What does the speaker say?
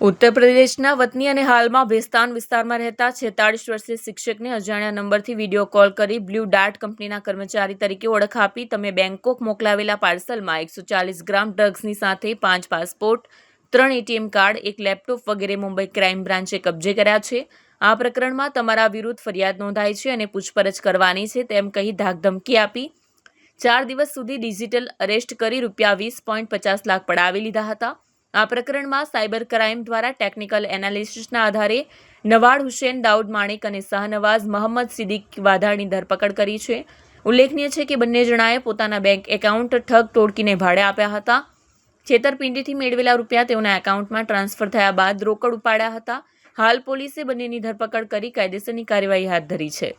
ઉત્તર પ્રદેશના વતની અને હાલમાં ભેસ્તાન વિસ્તારમાં રહેતા છેતાળીસ વર્ષીય શિક્ષકને અજાણ્યા નંબરથી વીડિયો કોલ કરી બ્લુ ડાર્ટ કંપનીના કર્મચારી તરીકે ઓળખ આપી. તમે બેંકોક મોકલાવેલા પાર્સલમાં એકસો ચાલીસ ગ્રામ ડ્રગ્સની સાથે પાંચ પાસપોર્ટ, ત્રણ એટીએમ કાર્ડ, એક લેપટોપ વગેરે મુંબઈ ક્રાઇમ બ્રાન્ચે કબજે કર્યા છે. આ પ્રકરણમાં તમારા વિરુદ્ધ ફરિયાદ નોંધાઈ છે અને પૂછપરછ કરવાની છે તેમ કહી ધાકધમકી આપી. ચાર દિવસ સુધી ડિજિટલ અરેસ્ટ કરી રૂપિયા વીસ પોઈન્ટ પચાસ લાખ પડાવી લીધા હતા. આ પ્રકરણમાં સાયબર ક્રાઇમ દ્વારા ટેકનિકલ એનાલિસિસના આધારે નવાડ હુસેન દાઉદ માણેક અને શાહનવાઝ મહંમદ સિદ્દીક વાધાની ધરપકડ કરી છે. ઉલ્લેખનીય છે કે બંને જણાએ પોતાના બેંક એકાઉન્ટ ઠગ ટોળકીને ભાડે આપ્યા હતા. છેતરપિંડીથી મેળવેલા રૂપિયા તેઓના એકાઉન્ટમાં ટ્રાન્સફર થયા બાદ રોકડ ઉપાડ્યા હતા. હાલ પોલીસે બંનેની ધરપકડ કરી કાયદેસરની કાર્યવાહી હાથ ધરી છે.